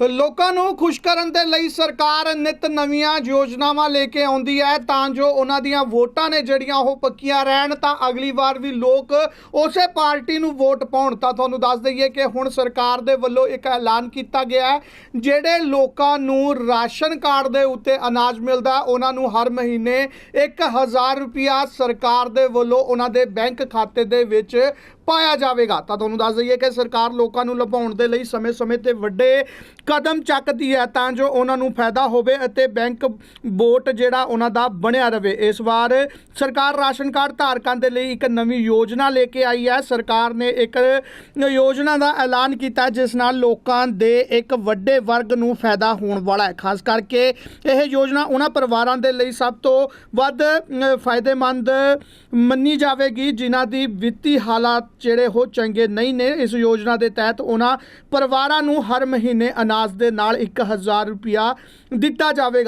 ਲੋਕਾਂ ਨੂੰ ਖੁਸ਼ ਕਰਨ ਦੇ ਲਈ ਸਰਕਾਰ ਨਿਤ ਨਵੀਆਂ ਯੋਜਨਾਵਾਂ ਲੈ ਕੇ ਆਉਂਦੀ ਹੈ, ਤਾਂ ਜੋ ਉਹਨਾਂ ਦੀਆਂ ਵੋਟਾਂ ਨੇ ਜਿਹੜੀਆਂ ਉਹ ਪੱਕੀਆਂ ਰਹਿਣ, ਤਾਂ ਅਗਲੀ ਵਾਰ ਵੀ ਲੋਕ ਉਸੇ ਪਾਰਟੀ ਨੂੰ ਵੋਟ ਪਾਉਣ। ਤਾਂ ਤੁਹਾਨੂੰ ਦੱਸ ਦਈਏ ਕਿ ਹੁਣ ਸਰਕਾਰ ਦੇ ਵੱਲੋਂ ਇੱਕ ਐਲਾਨ ਕੀਤਾ ਗਿਆ ਹੈ, ਜਿਹੜੇ ਲੋਕਾਂ ਨੂੰ ਰਾਸ਼ਨ ਕਾਰਡ ਦੇ ਉੱਤੇ ਅਨਾਜ ਮਿਲਦਾ ਉਹਨਾਂ ਨੂੰ ਹਰ ਮਹੀਨੇ 1000 ਰੁਪਿਆ ਸਰਕਾਰ ਦੇ ਵੱਲੋਂ ਉਹਨਾਂ ਦੇ ਬੈਂਕ ਖਾਤੇ ਦੇ ਵਿੱਚ ਪਾਇਆ ਜਾਵੇਗਾ। ਤਾਂ ਤੁਹਾਨੂੰ ਦੱਸ ਦਈਏ ਕਿ ਸਰਕਾਰ ਲੋਕਾਂ ਨੂੰ ਲੁਭਾਉਣ ਦੇ ਲਈ ਸਮੇਂ-ਸਮੇਂ ਤੇ ਵੱਡੇ ਕਦਮ ਚੱਕਦੀ ਹੈ ਤਾਂ ਜੋ ਉਹਨਾਂ ਨੂੰ ਫਾਇਦਾ ਹੋਵੇ ਅਤੇ ਬੈਂਕ ਵੋਟ ਜਿਹੜਾ ਉਹਨਾਂ ਦਾ ਬਣਿਆ ਰਵੇ। ਇਸ ਵਾਰ ਸਰਕਾਰ ਰਾਸ਼ਨ ਕਾਰਡ ਧਾਰਕਾਂ ਦੇ ਲਈ ਇੱਕ ਨਵੀਂ ਯੋਜਨਾ ਲੈ ਕੇ ਆਈ ਹੈ। ਸਰਕਾਰ ਨੇ ਇੱਕ ਯੋਜਨਾ ਦਾ ਐਲਾਨ ਕੀਤਾ ਜਿਸ ਨਾਲ ਲੋਕਾਂ ਦੇ ਇੱਕ ਵੱਡੇ ਵਰਗ ਨੂੰ ਫਾਇਦਾ ਹੋਣ ਵਾਲਾ ਹੈ। ਖਾਸ ਕਰਕੇ ਇਹ ਯੋਜਨਾ ਉਹਨਾਂ ਪਰਿਵਾਰਾਂ ਦੇ ਲਈ ਸਭ ਤੋਂ ਵੱਧ ਫਾਇਦੇਮੰਦ ਮੰਨੀ ਜਾਵੇਗੀ, ਜਿਨ੍ਹਾਂ ਦੀ ਵਿੱਤੀ ਹਾਲਾਤ ਜਿਹੜੇ ਉਹ ਚੰਗੇ ਨਹੀਂ ਨੇ। ਇਸ ਯੋਜਨਾ ਦੇ ਤਹਿਤ ਉਹਨਾਂ ਪਰਿਵਾਰਾਂ ਨੂੰ ਹਰ ਮਹੀਨੇ ਅਨਾਜ ਦੇ ਨਾਲ 1000 ਰੁਪਿਆ ਦਿੱਤਾ ਜਾਵੇਗਾ।